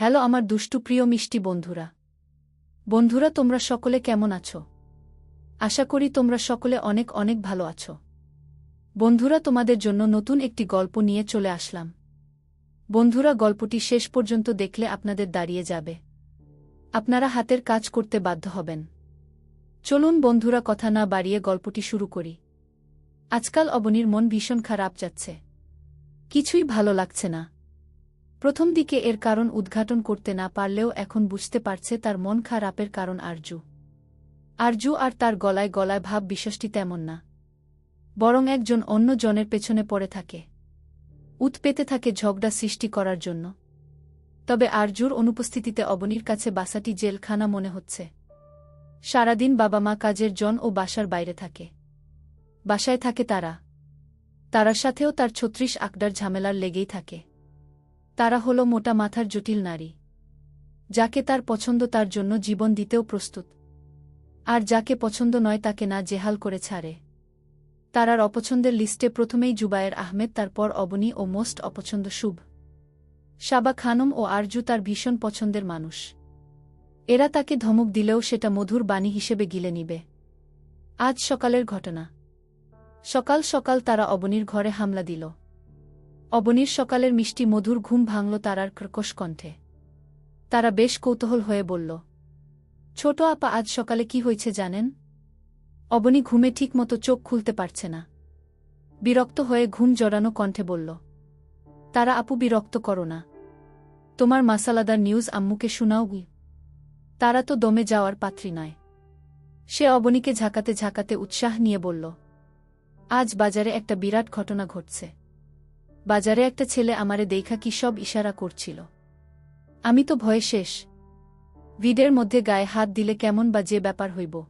Hello আমার দুষ্টু প্রিয় মিষ্টি বন্ধুরা। বন্ধুরা, তোমরা সকলে কেমন আছো? আশা করি তোমরা সকলে অনেক অনেক ভালো আছো। বন্ধুরা, তোমাদের জন্য নতুন একটি গল্প নিয়ে চলে আসলাম। বন্ধুরা, গল্পটি শেষ পর্যন্ত দেখলে আপনাদের দাঁড়িয়ে যাবে। আপনারা হাতের কাজ করতে বাধ্য হবেন। চলুন বন্ধুরা, কথা না বাড়িয়ে গল্পটি শুরু করি। আজকাল অবনীর মন ভীষণ খারাপ যাচ্ছে। কিছুই ভালো লাগছে না। প্রথম দিকে এর কারণ উদ্ঘাটন করতে না পারলেও এখন বুঝতে পারছে তার মন খারাপের কারণ আরজু। আরজু আর তার গলায় গলায় ভাব বিশ্বাসটি তেমন না। বরং একজন অন্য জনের পেছনে পড়ে থাকে। উত পেতে থাকে ঝগড়া সৃষ্টি করার জন্য। তবে আরজুর অনুপস্থিতিতে অবনীর কাছে বাসাটি জেলখানা মনে হচ্ছে। সারাদিন বাবা মা কাজের জন ও বাসার বাইরে থাকে। বাসায় থাকে তারা। তারার সাথেও তার ছত্রিশ আকডার ঝামেলার লেগেই থাকে। তারা হল মোটা মাথার জটিল নারী, যাকে তার পছন্দ তার জন্য জীবন দিতেও প্রস্তুত, আর যাকে পছন্দ নয় তাকে না জেহাল করে ছাড়ে। তারার অপছন্দের লিস্টে প্রথমেই জুবায়ের আহমেদ, তারপর অবনী ও মোস্ট অপছন্দ শুভ। সাবা খানম ও আরজু তার ভীষণ পছন্দের মানুষ। এরা তাকে ধমক দিলেও সেটা মধুর বাণী হিসেবে গিলে নিবে। আজ সকালের ঘটনা। সকাল সকাল তারা অবনীর ঘরে হামলা দিল। অবনীর সকালের মিষ্টি মধুর ঘুম ভাঙল তারার কর্কশ কণ্ঠে। তারা বেশ কৌতূহল হয়ে বলল, ছোট আপা, আজ সকালে কি হয়েছে জানেন? অবনী ঘুমে ঠিকমতো চোখ খুলতে পারছে না। বিরক্ত হয়ে ঘুম জড়ানো কণ্ঠে বলল, তারা আপু, বিরক্ত করো না। তোমার মাসালাদার নিউজ আম্মুকে শোনাও গি। তারা তো দমে যাওয়ার পাত্রী নয়। সে অবনীকে ঝাঁকাতে ঝাঁকাতে উৎসাহ নিয়ে বলল, আজ বাজারে একটা বিরাট ঘটনা ঘটছে। বাজারে একটা ছেলে আমারে দেখা কি সব ইশারা করছিল। আমি তো ভয়ে শেষ। ভিডের মধ্যে গায়ে হাত দিলে কেমন বা যে ব্যাপার হইব।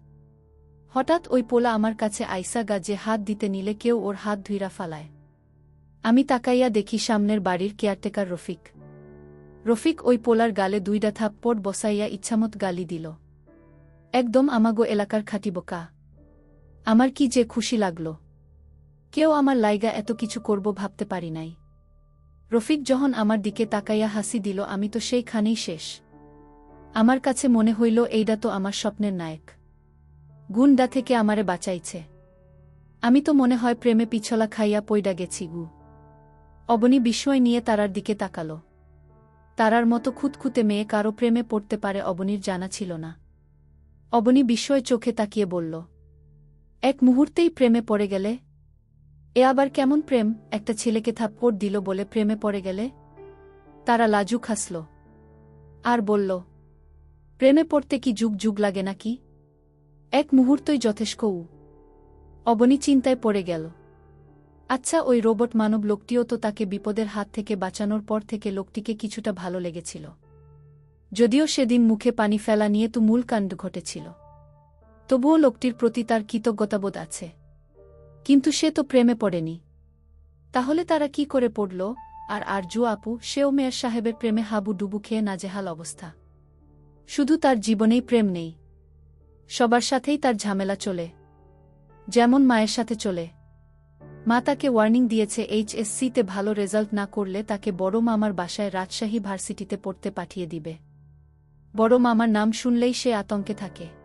হঠাৎ ওই পোলা আমার কাছে আইসা গা যে হাত দিতে নিলে কেউ ওর হাত ধুইরা ফালায়। আমি তাকাইয়া দেখি সামনের বাড়ির কেয়ারটেকার রফিক। রফিক ওই পোলার গালে দুইডা থাপ্পড় বসাইয়া ইচ্ছামত গালি দিল। একদম আমাগো এলাকার খাটি বোকা। আমার কি যে খুশি লাগল। কেউ আমার লাইগা এত কিছু করব ভাবতে পারি নাই। রফিক যখন আমার দিকে তাকাইয়া হাসি দিল, আমি তো সেইখানেই শেষ। আমার কাছে মনে হইল, এইডা তো আমার স্বপ্নের নায়ক। গুন্ডা থেকে আমারে বাঁচাইছে। আমি তো মনে হয় প্রেমে পিছলা খাইয়া পইডা গেছি গু। অবনী বিস্ময় নিয়ে তারার দিকে তাকালো। তারার মতো খুঁতখুঁতে মেয়ে কারও প্রেমে পড়তে পারে অবনীর জানা ছিল না। অবনী বিস্ময় চোখে তাকিয়ে বলল, এক মুহূর্তেই প্রেমে পড়ে গেলে এ আবার কেমন প্রেম? একটা ছেলেকে থাপ্পড় দিল বলে প্রেমে পড়ে গেলে? তারা লাজুক হাসল। আর বলল, প্রেমে পড়তে কি যুগ যুগ লাগে নাকি? এক মুহূর্তই যথেষ্ট উ। অবনী চিন্তায় পড়ে গেল। আচ্ছা ওই রোবট মানব লোকটিও তো তাকে বিপদের হাত থেকে বাঁচানোর পর থেকে লোকটিকে কিছুটা ভালো লেগেছিল। যদিও সেদিন মুখে পানি ফেলা নিয়ে তো মূল কাণ্ড ঘটেছিল। তবুও লোকটির প্রতি তার কৃতজ্ঞতাবোধ আছে। কিন্তু সে তো প্রেমে পড়েনি। তাহলে তারা কি করে পড়ল? আর আর আরজু আপু, সেও মেয়র সাহেবের প্রেমে হাবু ডুবু খেয়ে নাজেহাল অবস্থা। শুধু তার জীবনেই প্রেম নেই। সবার সাথেই তার ঝামেলা চলে। যেমন মায়ের সাথে চলে। মা তাকে ওয়ার্নিং দিয়েছে এইচএসসিতে ভালো রেজাল্ট না করলে তাকে বড় মামার বাসায় রাজশাহী ভার্সিটিতে পড়তে পাঠিয়ে দিবে। বড় মামার নাম শুনলেই সে আতঙ্কে থাকে।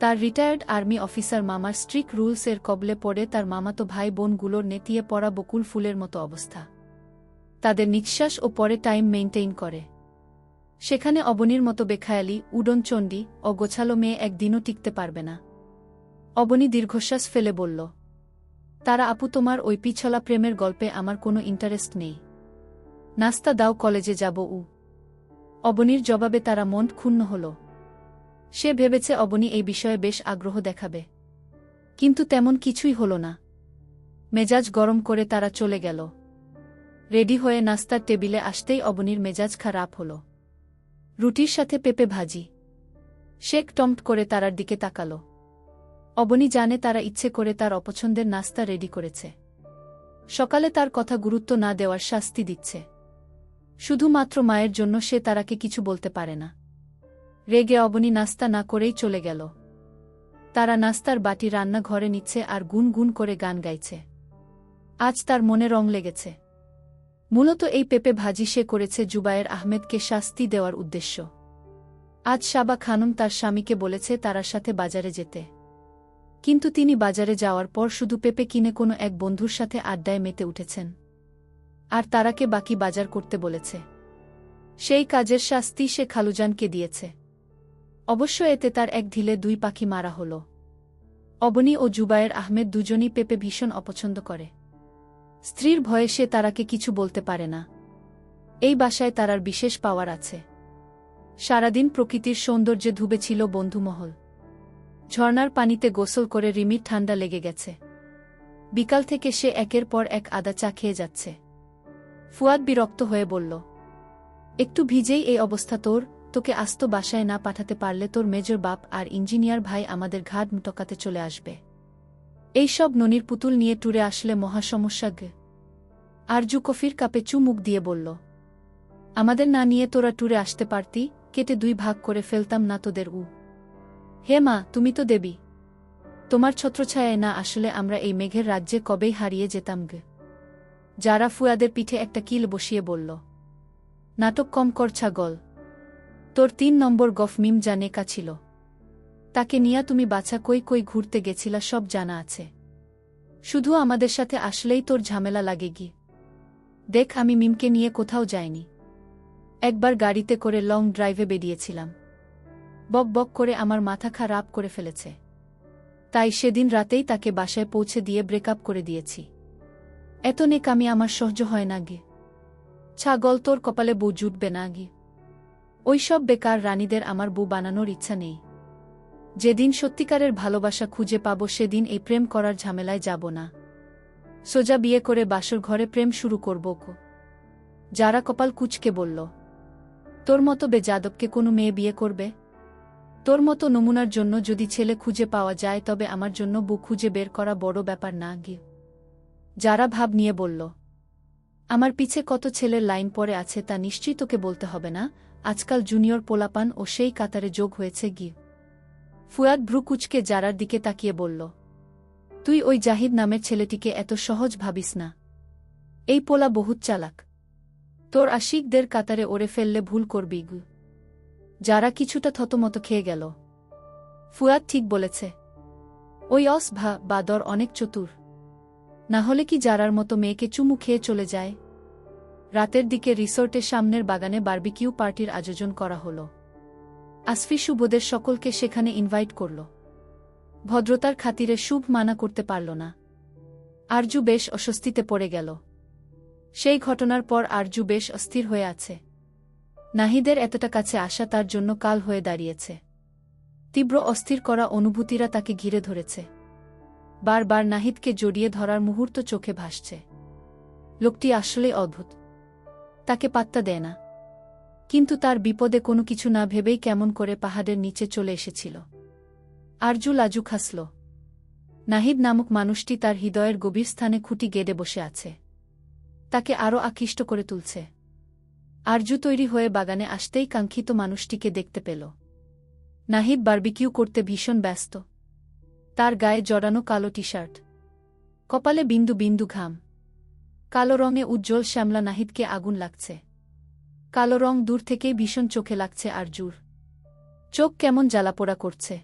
তার রিটায়ার্ড আর্মি অফিসার মামার স্ট্রিক রুলসের কবলে পড়ে তার মামাতো ভাই বোনগুলোর নেতিয়ে পড়া বকুল ফুলের মতো অবস্থা। তাদের নিঃশ্বাস ও পরে টাইম মেনটেইন করে। সেখানে অবনীর মতো বেখায়ালি উডনচণ্ডী ও গোছালো মেয়ে একদিনও টিকতে পারবে না। অবনী দীর্ঘশ্বাস ফেলে বলল, তারা আপু তোমার ওই পিছলা প্রেমের গল্পে আমার কোনো ইন্টারেস্ট নেই। নাস্তা দাও, কলেজে যাব, উ। অবনীর জবাবে তারা মন ক্ষুণ্ণ হল। সে ভেবেছে অবনী এই বিষয়ে বেশ আগ্রহ দেখাবে। কিন্তু তেমন কিছুই হল না। মেজাজ গরম করে তারা চলে গেল। রেডি হয়ে নাস্তার টেবিলে আসতেই অবনীর মেজাজ খারাপ হল। রুটির সাথে পেঁপে ভাজি। শেক টম্পট করে তারার দিকে তাকাল। অবনী জানে তারা ইচ্ছে করে তার অপছন্দের নাস্তা রেডি করেছে। সকালে তার কথা গুরুত্ব না দেওয়ার শাস্তি দিচ্ছে। শুধুমাত্র মায়ের জন্য সে তারাকে কিছু বলতে পারে না। রেগে অবনী নাস্তা না করেই চলে গেল। তারা নাস্তার বাটি রান্না ঘরে নিচ্ছে আর গুন গুন করে গান গাইছে। আজ তার মনে রং লেগেছে। মূলত এই পেঁপে ভাজি সে করেছে জুবায়ের আহমেদকে শাস্তি দেওয়ার উদ্দেশ্য। আজ সাবা খানম তার স্বামীকে বলেছে তারার সাথে বাজারে যেতে। কিন্তু তিনি বাজারে যাওয়ার পর শুধু পেঁপে কিনে কোনো এক বন্ধুর সাথে আড্ডায় মেতে উঠেছেন। আর তারাকে বাকি বাজার করতে বলেছে। সেই কাজের শাস্তি সে খালুজানকে দিয়েছে। অবশ্য এতে তার এক ঢিলে দুই পাখি মারা হল। অবনী ও জুবায়ের আহমেদ দুজনই পেপে ভীষণ অপছন্দ করে। স্ত্রীর ভয়ে সে তারাকে কিছু বলতে পারে না। এই বাসায় তারার বিশেষ পাওয়ার আছে। সারাদিন প্রকৃতির সৌন্দর্যে ধুবেছিল বন্ধুমহল। ঝর্নার পানিতে গোসল করে রিমির ঠান্ডা লেগে গেছে। বিকাল থেকে সে একের পর এক আদা চা খেয়ে যাচ্ছে। ফুয়াদ বিরক্ত হয়ে বলল, একটু ভিজেই এই অবস্থা তোর? তোকে আস্ত বাসায় না পাঠাতে পারলে তোর মেজর বাপ আর ইঞ্জিনিয়ার ভাই আমাদের ঘাট টকাতে চলে আসবে। এই সব ননির পুতুল নিয়ে টুরে আসলে মহা সমস্যা গে। আরজু কফির কাপে চুমুক দিয়ে বলল, আমাদের না নিয়ে তোরা টুরে আসতে পারতি, কেটে দুই ভাগ করে ফেলতাম না তোদের উ। হে মা, তুমি তো দেবী। তোমার ছত্রছায়ায় না আসলে আমরা এই মেঘের রাজ্যে কবেই হারিয়ে যেতাম গে। যারা ফুয়াদের পিঠে একটা কিল বসিয়ে বলল, নাটক কম কর ছাগল। তোর তিন নম্বর গফ মিম জানে কা ছিল। তাকে নিয়া তুমি বাছা কই কই ঘুরতে গেছিলা সব জানা আছে। শুধু আমাদের সাথে আসলেই তোর ঝামেলা লাগে গি। দেখ আমি মিমকে নিয়ে কোথাও যাইনি। একবার গাড়িতে করে লং ড্রাইভে বেরিয়েছিলাম। বক বক করে আমার মাথা খারাপ করে ফেলেছে। তাই সেদিন রাতেই তাকে বাসায় পৌঁছে দিয়ে ব্রেকআপ করে দিয়েছি। এত নেক আমি আমার সহ্য হয় না গে। ছাগল তোর কপালে বউ জুটবে না গি। ওইসব বেকার রানীদের আমার বউ বানানোর ইচ্ছা নেই। যেদিন সত্যিকারের ভালোবাসা খুঁজে পাব, সেদিন এই প্রেম করার ঝামেলায় যাব না। সোজা বিয়ে করে বাসর ঘরে প্রেম শুরু করব কো। যারা কপাল কুচকে বলল, তোর মতো বে যাদবকে কোনো মেয়ে বিয়ে করবে? তোর মতো নমুনার জন্য যদি ছেলে খুঁজে পাওয়া যায়, তবে আমার জন্য বু খুঁজে বের করা বড় ব্যাপার না গিয়ে যারা ভাব নিয়ে বলল, আমার পিছে কত ছেলের লাইন পড়ে আছে তা নিশ্চয়ই তোকে বলতে হবে না? আজকাল জুনিয়র পোলাপান ও সেই কাতারে যোগ হয়েছে গি ফুয়াদ ভ্রুকুচকে জারার দিকে তাকিয়ে বলল, তুই ওই জাহিদ নামের ছেলেটিকে এত সহজ ভাবিস না। এই পোলা বহুত চালাক। তোর আশিকদের কাতারে ওরে ফেললে ভুল করবি গু। যারা কিছুটা থতমত খেয়ে গেল। ফুয়াদ ঠিক বলেছে, ওই অস ভা বাদর অনেক চতুর। না হলে কি যারার মতো মেয়েকে চুমু খেয়ে চলে যায়? রাতের দিকে রিসোর্টের সামনের বাগানে বার্বিকিউ পার্টির আয়োজন করা হল। আসফি শুভদের সকলকে সেখানে ইনভাইট করল। ভদ্রতার খাতিরে শুভ মানা করতে পারল না। আরজু বেশ অস্বস্তিতে পড়ে গেল। সেই ঘটনার পর আরজু বেশ অস্থির হয়ে আছে। নাহিদের এতটা কাছে আসা তার জন্য কাল হয়ে দাঁড়িয়েছে। তীব্র অস্থির করা অনুভূতিরা তাকে ঘিরে ধরেছে। বারবার নাহিদকে জড়িয়ে ধরার মুহূর্ত চোখে ভাসছে। লোকটি আসলেই অদ্ভুত। তাকে পাত্তা দেয় না। কিন্তু তার বিপদে কোনো কিছু না ভেবেই কেমন করে পাহাড়ের নিচে চলে এসেছিল। আরজু লাজুক হাসল নাহিদ নামক মানুষটি তার হৃদয়ের গভীর স্থানে খুঁটি গেড়ে বসে আছে। তাকে আরও আকৃষ্ট করে তুলছে। আরজু তৈরি হয়ে বাগানে আসতেই কাঙ্ক্ষিত মানুষটিকে দেখতে পেল। নাহিদ বার্বিকিউ করতে ভীষণ ব্যস্ত। তার গায়ে জড়ানো কালো টি শার্ট কপালে বিন্দু বিন্দু ঘাম। কালো রঙে উজ্জ্বল শ্যামলা নাহিদকে আগুন লাগছে। কালো রং দূর থেকেই ভীষণ চোখে লাগছে আরজুর। চোখ কেমন জ্বালাপোড়া করছে।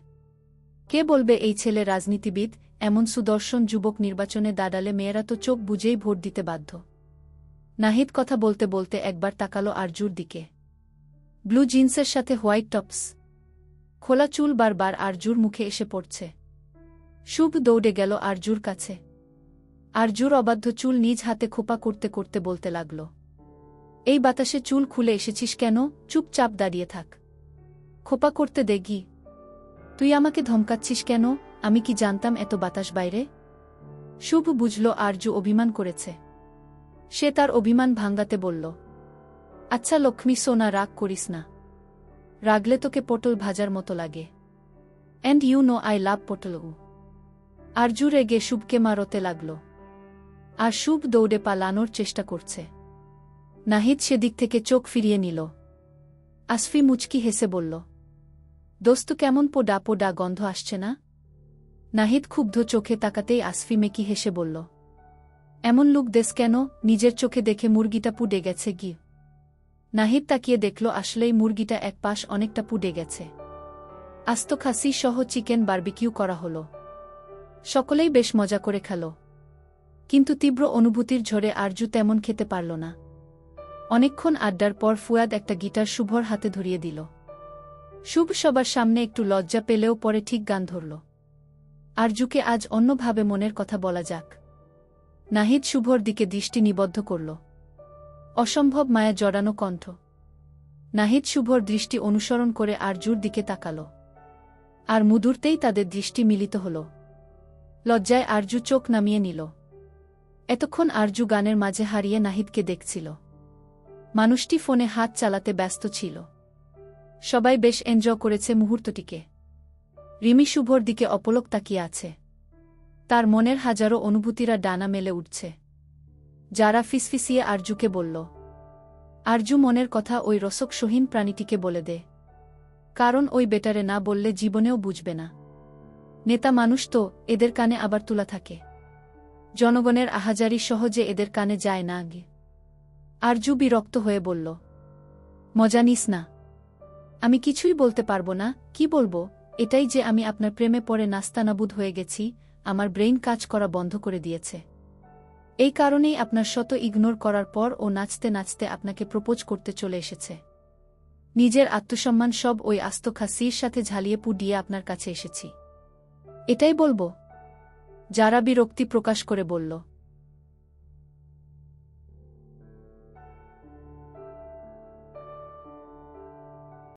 কে বলবে এই ছেলে রাজনীতিবিদ, এমন সুদর্শন যুবক নির্বাচনে দাঁড়ালে মেয়েরা তো চোখ বুঝেই ভোট দিতে বাধ্য। নাহিদ কথা বলতে বলতে একবার তাকালো আরজুর দিকে। ব্লু জিন্সের সাথে হোয়াইট টপস। খোলা চুল বারবার আরজুর মুখে এসে পড়ছে। শুভ দৌড়ে গেল আরজুর কাছে। আরজুর অবাধ্য চুল নিজ হাতে খোপা করতে করতে বলতে লাগল। এই বাতাসে চুল খুলে এসেছিস কেন? চুপচাপ দাঁড়িয়ে থাক। খোপা করতে দেখি। তুই আমাকে ধমকাচ্ছিস কেন? আমি কি জানতাম এত বাতাস বাইরে? শুভ বুঝল আরজু অভিমান করেছে। সে তার অভিমান ভাঙ্গাতে বলল আচ্ছা লক্ষ্মী, সোনা, রাগ করিস না। রাগলে তোকে পটল ভাজার মতো লাগে। And you know I love potol Arzoo রেগে শুভকে মারতে লাগল। আর শুভ দৌড়ে পালানোর চেষ্টা করছে। নাহিদ সেদিক থেকে চোখ ফিরিয়ে নিল। আসফি মুচকি হেসে বলল, দোস্ত, কেমন পোডা পোডা গন্ধ আসছে না? নাহিদ ক্ষুব্ধ চোখে তাকাতেই আসফি মেকি হেসে বলল, এমন লুক দেশ কেন? নিজের চোখে দেখে মুরগিটা পুড়ে গেছে গি নাহিদ তাকিয়ে দেখল, আসলেই মুরগিটা এক পাশ অনেকটা পুড়ে গেছে। আস্ত খাসি সহ চিকেন বারবিকিউ করা হলো। সকলেই বেশ মজা করে খেল। কিন্তু তীব্র অনুভূতির ঝরে আরজু তেমন খেতে পারল না। অনেকক্ষণ আড্ডার পর ফুয়াদ একটা গিটার শুভর হাতে ধরিয়ে দিল। শুভ সবার সামনে একটু লজ্জা পেলেও পরে ঠিক গান ধরল। আরজুকে আজ অন্যভাবে মনের কথা বলা যাক। নাহিদ শুভর দিকে দৃষ্টি নিবদ্ধ করল। অসম্ভব মায়া জড়ানো কণ্ঠ। নাহিদ শুভর দৃষ্টি অনুসরণ করে আরজুর দিকে তাকাল। আর মুদূর্তেই তাদের দৃষ্টি মিলিত হল। লজ্জায় আরজু চোখ নামিয়ে নিল। এতক্ষণ আরজু গানের মাঝে হারিয়ে নাহিদকে দেখছিল। মানুষটি ফোনে হাত চালাতে ব্যস্ত ছিল। সবাই বেশ এনজয় করেছে মুহূর্তটিকে। রিমি শুভর দিকে অপলক তাকিয়ে আছে। তার মনের হাজারো অনুভূতিরা ডানা মেলে উঠছে। যারা ফিসফিসিয়ে আরজুকে বলল, আরজু মনের কথা ওই রসক সহীন প্রাণীটিকে বলে দে। কারণ ওই বেটারে না বললে জীবনেও বুঝবে না। নেতা মানুষ তো, এদের কানে আবার তুলা থাকে। জনগণের আহাজারি সহজে এদের কানে যায় না আগে। আরজু বিরক্ত হয়ে বলল, মজা নিস না। আমি কিছুই বলতে পারব না। কি বলব? এটাই যে আমি আপনার প্রেমে পড়ে নাস্তানাবুদ হয়ে গেছি, আমার ব্রেইন কাজ করা বন্ধ করে দিয়েছে। এই কারণেই আপনার শত ইগনোর করার পর ও নাচতে নাচতে আপনাকে প্রপোজ করতে চলে এসেছে। নিজের আত্মসম্মান সব ওই আস্ত খাসির সাথে ঝালিয়ে পুডিয়ে আপনার কাছে এসেছি। এটাই বলব যারা বিরক্তি প্রকাশ করে বলল